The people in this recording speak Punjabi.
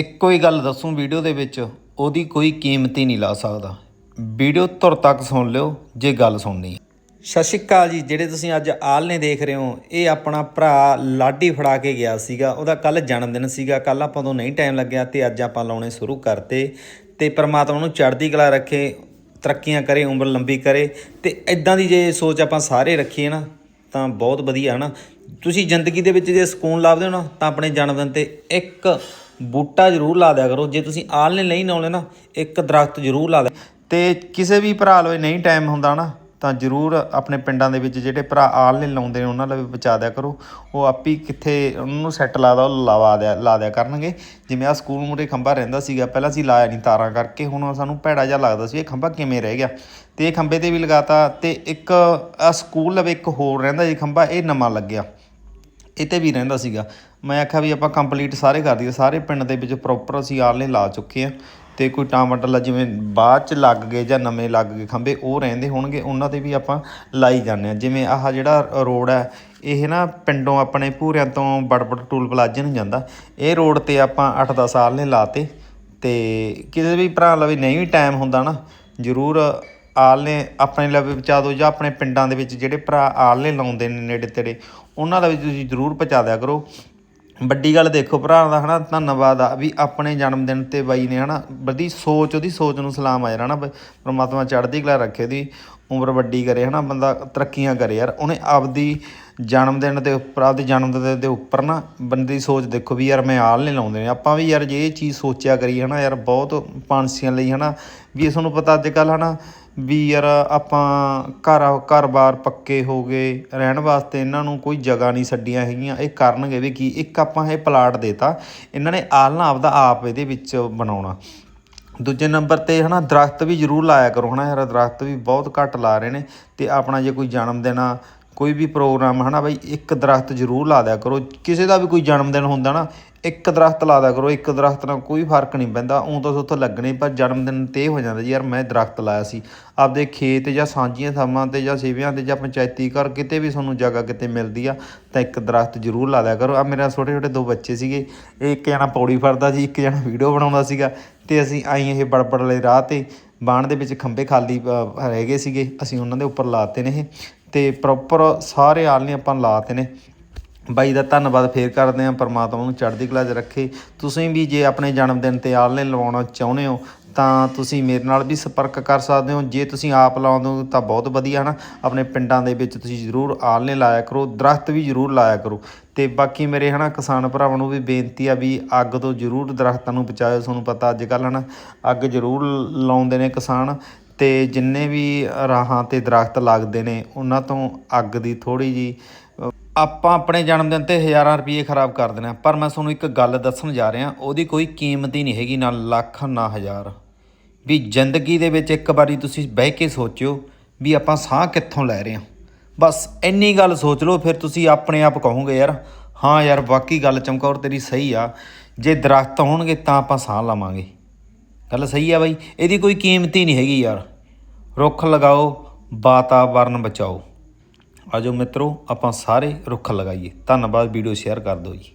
ਇੱਕੋ ਹੀ ਗੱਲ ਦੱਸੂ ਵੀਡੀਓ ਦੇ ਵਿੱਚ, ਉਹਦੀ ਕੋਈ ਕੀਮਤ ਹੀ ਨਹੀਂ ਲਾ ਸਕਦਾ। ਵੀਡੀਓ ਧੁਰ ਤੱਕ ਸੁਣ ਲਿਓ, ਜੇ ਗੱਲ ਸੁਣਨੀ ਹੈ। ਸਤਿ ਸ਼੍ਰੀ ਅਕਾਲ ਜੀ, ਜਿਹੜੇ ਤੁਸੀਂ ਅੱਜ ਆਲਨੇ ਦੇਖ ਰਹੇ ਹੋ, ਇਹ ਆਪਣਾ ਭਰਾ ਲਾਡੀ ਫੜਾ ਕੇ ਗਿਆ ਸੀਗਾ। ਉਹਦਾ ਕੱਲ ਜਨਮ ਦਿਨ ਸੀਗਾ ਕੱਲ ਆਪਾਂ ਤੋਂ ਨਹੀਂ ਟਾਈਮ ਲੱਗਿਆ ਤੇ ਅੱਜ ਆਪਾਂ ਲਾਉਣੇ ਸ਼ੁਰੂ ਕਰਤੇ। ਤੇ ਪ੍ਰਮਾਤਮਾ ਨੂੰ ਚੜ੍ਹਦੀ ਕਲਾ ਰੱਖੇ, ਤਰੱਕੀਆਂ ਕਰੇ, ਉਮਰ ਲੰਬੀ ਕਰੇ। ਤੇ ਇਦਾਂ ਦੀ ਜੇ ਸੋਚ ਆਪਾਂ ਸਾਰੇ ਰੱਖੀਏ ਨਾ, ਤਾਂ ਬਹੁਤ ਵਧੀਆ ਹਨਾ ਤੁਸੀਂ ਜ਼ਿੰਦਗੀ ਦੇ ਵਿੱਚ ਜੇ ਸਕੂਨ ਲੱਭਦੇ ਹੋ ਨਾ, ਤਾਂ ਆਪਣੇ ਜਨਮ ਦਿਨ ਤੇ ਇੱਕ ਬੂਟਾ ਜ਼ਰੂਰ ਲਾ ਦਿਆ ਕਰੋ। ਜੇ ਤੁਸੀਂ ਆਲਣੇ ਨਹੀਂ ਲਾਉਣੇ ਨਾ, ਇੱਕ ਦਰਖਤ ਜ਼ਰੂਰ ਲਾ ਦਿਆ ਤੇ ਕਿਸੇ ਵੀ ਭਰਾ ਲਵੇ ਨਹੀਂ ਟਾਈਮ ਹੁੰਦਾ ਨਾ, ਤਾਂ ਜ਼ਰੂਰ ਆਪਣੇ ਪਿੰਡਾਂ ਦੇ ਵਿੱਚ ਜਿਹੜੇ ਭਰਾ ਆਲਣੇ ਲਾਉਂਦੇ ਨੇ, ਉਹਨਾਂ ਲਈ ਬਚਾ ਦਿਆ ਕਰੋ। ਉਹ ਆਪੀ ਕਿੱਥੇ ਉਹਨਾਂ ਨੂੰ ਸੈੱਟ ਲਾਦਾ ਉਹ ਲਵਾ ਦਿਆ, ਲਾ ਦਿਆ ਕਰਨਗੇ। ਜਿਵੇਂ ਆ ਸਕੂਲ ਮੂਰੇ ਖੰਭਾ ਰਹਿੰਦਾ ਸੀਗਾ, ਪਹਿਲਾਂ ਅਸੀਂ ਲਾਇਆ ਨਹੀਂ ਤਾਰਾਂ ਕਰਕੇ, ਹੁਣ ਸਾਨੂੰ ਭੈੜਾ ਜਿਹਾ ਲੱਗਦਾ ਸੀ, ਇਹ ਖੰਭਾ ਕਿਵੇਂ ਰਹਿ ਗਿਆ? ਤੇ ਇਹ ਖੰਭੇ ਤੇ ਵੀ ਲਗਾਤਾ, ਤੇ ਇੱਕ ਆ ਸਕੂਲ ਲਵੇ ਇੱਕ ਹੋਰ ਰਹਿੰਦਾ ਜੀ ਖੰਭਾ ਇਹ ਨਵਾਂ ਲੱਗਿਆ। ਇਹ ਤੇ ਵੀ ਰਹਿੰਦਾ ਸੀਗਾ। ਮੈਂ ਆਖਿਆ ਵੀ ਆਪਾਂ ਕੰਪਲੀਟ ਸਾਰੇ ਕਰ ਦਈਏ ਸਾਰੇ ਪਿੰਡ ਦੇ ਵਿੱਚ ਪ੍ਰੋਪਰ ਅਸੀਂ ਆਲੇ ਲਾ ਚੁੱਕੇ ਆ ਤੇ ਕੋਈ ਟਾਮਟਲਾ ਜਿਵੇਂ ਬਾਅਦ ਚ ਲੱਗ ਗਏ ਜਾਂ ਨਵੇਂ ਲੱਗ ਗਏ ਖੰਭੇ, ਉਹ ਰਹਿੰਦੇ ਹੋਣਗੇ। ਉਹਨਾਂ ਤੇ ਵੀ ਆਪਾਂ ਲਾਈ ਜਾਂਦੇ ਆ ਜਿਵੇਂ ਆਹ ਜਿਹੜਾ ਰੋਡ ਹੈ, ਇਹ ਨਾ ਪਿੰਡੋਂ ਆਪਣੇ ਭੂਰਿਆਂ ਤੋਂ ਬੜਬੜ ਟੂਲ ਪਲਾਜ਼ੇ ਨੂੰ ਜਾਂਦਾ। ਇਹ ਰੋਡ ਤੇ ਆਪਾਂ 8-10 ਸਾਲ ਨੇ ਲਾਤੇ। ਤੇ ਕਿਸੇ ਵੀ ਭਰਾ ਲਵੇ, ਨਹੀਂ ਵੀ ਟਾਈਮ ਹੁੰਦਾ ਨਾ, ਜ਼ਰੂਰ ਆਲਨੇ ਆਪਣੇ ਲਵੇ ਪਹੁੰਚਾ ਦਿਓ ਜਾਂ ਆਪਣੇ ਪਿੰਡਾਂ ਦੇ ਵਿੱਚ ਜਿਹੜੇ ਭਰਾ ਆਲਨੇ ਲਾਉਂਦੇ ਨੇ ਨੇੜੇ ਤੇੜੇ, ਉਹਨਾਂ ਦਾ ਵੀ ਤੁਸੀਂ ਜ਼ਰੂਰ ਪਹੁੰਚਾ ਦਿਆ ਕਰੋ। ਵੱਡੀ ਗੱਲ ਦੇਖੋ ਭਰਾ ਦਾ ਹਨਾ, ਧੰਨਵਾਦ ਆ ਵੀ ਆਪਣੇ ਜਨਮ ਦਿਨ ਤੇ ਬਾਈ ਨੇ ਹਨਾ, ਬੜੀ ਸੋਚ, ਉਹਦੀ ਸੋਚ ਨੂੰ ਸਲਾਮ ਆ ਯਾਰ ਨਾ ਬਈ ਪ੍ਰਮਾਤਮਾ ਚੜ੍ਹਦੀ ਕਲਾ ਰੱਖੇ ਉਹਦੀ ਉਮਰ ਵੱਡੀ ਕਰੇ ਹਨਾ, ਬੰਦਾ ਤਰੱਕੀਆਂ ਕਰੇ ਯਾਰ, ਉਹਨੇ ਆਪਦੀ ਜਨਮ ਦਿਨ ਦੇ ਉੱਪਰ, ਆਪਦੇ ਜਨਮ ਦਿਨ ਦੇ ਉੱਪਰ ਨਾ ਬੰਦੇ ਦੀ ਸੋਚ ਦੇਖੋ ਵੀ ਯਾਰ ਮੈਂ ਆਲ ਨਹੀਂ ਲਾਉਂਦੇ ਨੇ, ਆਪਾਂ ਵੀ ਯਾਰ ਜੇ ਇਹ ਚੀਜ਼ ਸੋਚਿਆ ਕਰੀ ਹਨਾ ਯਾਰ, ਬਹੁਤ ਪਾਂਸੀਆਂ ਲਈ ਹਨਾ, ਵੀ ਇਹ ਤੁਹਾਨੂੰ ਪਤਾ ਅੱਜ ਕੱਲ ਹਨਾ ਵੀ ਯਾਰ ਆਪਾਂ ਘਰ ਘਰ-ਬਾਰ ਪੱਕੇ ਹੋ ਗਏ, ਰਹਿਣ ਵਾਸਤੇ ਇਹਨਾਂ ਨੂੰ ਕੋਈ ਜਗ੍ਹਾ ਨਹੀਂ ਛੱਡੀਆਂ ਹੈਗੀਆਂ। ਇਹ ਕਰਨਗੇ ਵੀ ਕੀ? ਇੱਕ ਆਪਾਂ ਇਹ ਪਲਾਟ ਦੇਤਾ, ਇਹਨਾਂ ਨੇ ਆਲਣਾ ਆਪਦਾ ਆਪ ਇਹਦੇ ਵਿੱਚ ਬਣਾਉਣਾ। ਦੂਜੇ ਨੰਬਰ ਤੇ ਹਨਾ, ਦਰਖਤ ਵੀ ਜ਼ਰੂਰ ਲਾਇਆ ਕਰੋ। ਹਨਾ ਯਾਰ, ਦਰਖਤ ਵੀ ਬਹੁਤ ਘੱਟ ਲਾ ਰਹੇ ਨੇ ਤੇ ਆਪਣਾ ਜੇ ਕੋਈ ਜਨਮ ਦਿਨ ਆ ਕੋਈ ਵੀ ਪ੍ਰੋਗਰਾਮ, ਹਨਾ ਬਈ, ਇੱਕ ਦਰਖਤ ਜ਼ਰੂਰ ਲਾ ਦਿਆ ਕਰੋ। ਕਿਸੇ ਦਾ ਵੀ ਕੋਈ ਜਨਮ ਦਿਨ ਹੁੰਦਾ ਨਾ, ਇੱਕ ਦਰਖਤ ਲਾ ਦਿਆ ਕਰੋ, ਇੱਕ ਦਰਖਤ ਨਾਲ ਕੋਈ ਫ਼ਰਕ ਨਹੀਂ ਪੈਂਦਾ। ਉਂ ਤਾਂ ਉੱਥੋਂ ਲੱਗਣੇ, ਪਰ ਜਨਮ ਦਿਨ ਤੇ ਇਹ ਹੋ ਜਾਂਦਾ ਜੀ, ਯਾਰ ਮੈਂ ਦਰਖਤ ਲਾਇਆ ਸੀ। ਆਪਦੇ ਖੇਤ ਜਾਂ ਸਾਂਝੀਆਂ ਥਾਵਾਂ ਤੇ ਜਾਂ ਸੇਵਿਆਂ ਤੇ ਜਾਂ ਪੰਚਾਇਤੀ ਘਰ ਕਿਤੇ ਵੀ ਤੁਹਾਨੂੰ ਜਗ੍ਹਾ ਕਿਤੇ ਮਿਲਦੀ ਆ, ਤਾਂ ਇੱਕ ਦਰਖਤ ਜ਼ਰੂਰ ਲਾ ਦਿਆ ਕਰੋ। ਆ ਮੇਰੇ ਛੋਟੇ ਛੋਟੇ ਦੋ ਬੱਚੇ ਸੀਗੇ। ਇਹ ਇੱਕ ਜਣਾ ਪੌੜੀ ਫੜਦਾ ਸੀ, ਇੱਕ ਜਣਾ ਵੀਡੀਓ ਬਣਾਉਂਦਾ ਸੀਗਾ। ਤੇ ਅਸੀਂ ਆਈ ਇਹ ਬੜਬੜ ਵਾਲੇ ਰਾਹ ਤੇ ਬਾਣ ਦੇ ਵਿੱਚ ਖੰਭੇ ਖਾਲੀ ਰਹਿ ਗਏ ਸੀਗੇ। ਅਸੀਂ ਉਹਨਾਂ ਦੇ ਉੱਪਰ ਲਾਤੇ ਨੇ ਇਹ। ਤੇ ਪ੍ਰੋਪਰ ਸਾਰੇ ਆਲਣੇ ਆਪਾਂ ਲਾਤੇ ਨੇ। ਬਾਈ ਦਾ ਧੰਨਵਾਦ ਫੇਰ ਕਰਦੇ ਆਂ ਪਰਮਾਤਮਾ ਨੂੰ ਚੜ੍ਹਦੀ ਕਲਾ 'ਚ ਰੱਖੇ। ਤੁਸੀਂ ਵੀ ਜੇ ਆਪਣੇ ਜਨਮ ਦਿਨ ਤੇ ਆਲਣੇ ਲਵਾਉਣਾ ਚਾਹੁੰਦੇ ਹੋ, ਤਾਂ ਤੁਸੀਂ ਮੇਰੇ ਨਾਲ ਵੀ ਸੰਪਰਕ ਕਰ ਸਕਦੇ ਹੋ। ਜੇ ਤੁਸੀਂ ਆਪ ਲਾਉਂਦੇ ਹੋ ਤਾਂ ਬਹੁਤ ਵਧੀਆ, ਹਨਾ? ਆਪਣੇ ਪਿੰਡਾਂ ਦੇ ਵਿੱਚ ਤੁਸੀਂ ਜ਼ਰੂਰ ਆਲਣੇ ਲਾਇਆ ਕਰੋ, ਦਰਖਤ ਵੀ ਜ਼ਰੂਰ ਲਾਇਆ ਕਰੋ। ਤੇ ਬਾਕੀ ਮੇਰੇ, ਹਨਾ, ਕਿਸਾਨ ਭਰਾਵਾਂ ਨੂੰ ਵੀ ਬੇਨਤੀ ਆ ਵੀ ਅੱਗ ਤੋਂ ਜ਼ਰੂਰ ਦਰਖਤਾਂ ਨੂੰ ਬਚਾਓ ਤੁਹਾਨੂੰ ਪਤਾ ਅੱਜ ਕੱਲ੍ਹ, ਹਨਾ? ਅੱਗ ਜ਼ਰੂਰ ਲਾਉਂਦੇ ਨੇ ਕਿਸਾਨ। ਅਤੇ ਜਿੰਨੇ ਵੀ ਰਾਹਾਂ ਤੇ ਦਰਖਤ ਲੱਗਦੇ ਨੇ, ਉਹਨਾਂ ਤੋਂ ਅੱਗ ਦੀ ਥੋੜ੍ਹੀ ਜੀ ਆਪਾਂ ਆਪਣੇ ਜਨਮ ਦਿਨ ਤੇ ਹਜ਼ਾਰਾਂ ਰੁਪਏ ਖਰਾਬ ਕਰ ਦੇਣਾ ਪਰ ਮੈਂ ਤੁਹਾਨੂੰ ਇੱਕ ਗੱਲ ਦੱਸਣ ਜਾ ਰਿਹਾ, ਉਹਦੀ ਕੋਈ ਕੀਮਤ ਹੀ ਨਹੀਂ ਹੈਗੀ, ਨਾ ਲੱਖ, ਨਾ ਹਜ਼ਾਰ। ਵੀ ਜ਼ਿੰਦਗੀ ਦੇ ਵਿੱਚ ਇੱਕ ਵਾਰੀ ਤੁਸੀਂ ਬਹਿ ਕੇ ਸੋਚਿਓ ਵੀ ਆਪਾਂ ਸਾਹ ਕਿੱਥੋਂ ਲੈ ਰਹੇ ਹਾਂ। ਬਸ ਇੰਨੀ ਗੱਲ ਸੋਚ ਲਓ, ਫਿਰ ਤੁਸੀਂ ਆਪਣੇ ਆਪ ਕਹੋਗੇ, ਯਾਰ, ਹਾਂ ਯਾਰ, ਵਾਕਈ ਗੱਲ ਚਮਕੌਰ ਤੇਰੀ ਸਹੀ ਆ। ਜੇ ਦਰਖਤ ਹੋਣਗੇ ਤਾਂ ਆਪਾਂ ਸਾਹ ਲਵਾਂਗੇ। ਗੱਲ ਸਹੀ ਆ ਬਾਈ, ਇਹਦੀ ਕੋਈ ਕੀਮਤ ਹੀ ਨਹੀਂ ਹੈਗੀ ਯਾਰ। ਰੁੱਖ ਲਗਾਓ, ਵਾਤਾਵਰਨ ਬਚਾਓ। ਆਜੋ ਮਿੱਤਰੋ, ਆਪਾਂ ਸਾਰੇ ਰੁੱਖ ਲਗਾਈਏ। ਧੰਨਵਾਦ, ਵੀਡੀਓ ਸ਼ੇਅਰ ਕਰ ਦਿਓ ਜੀ।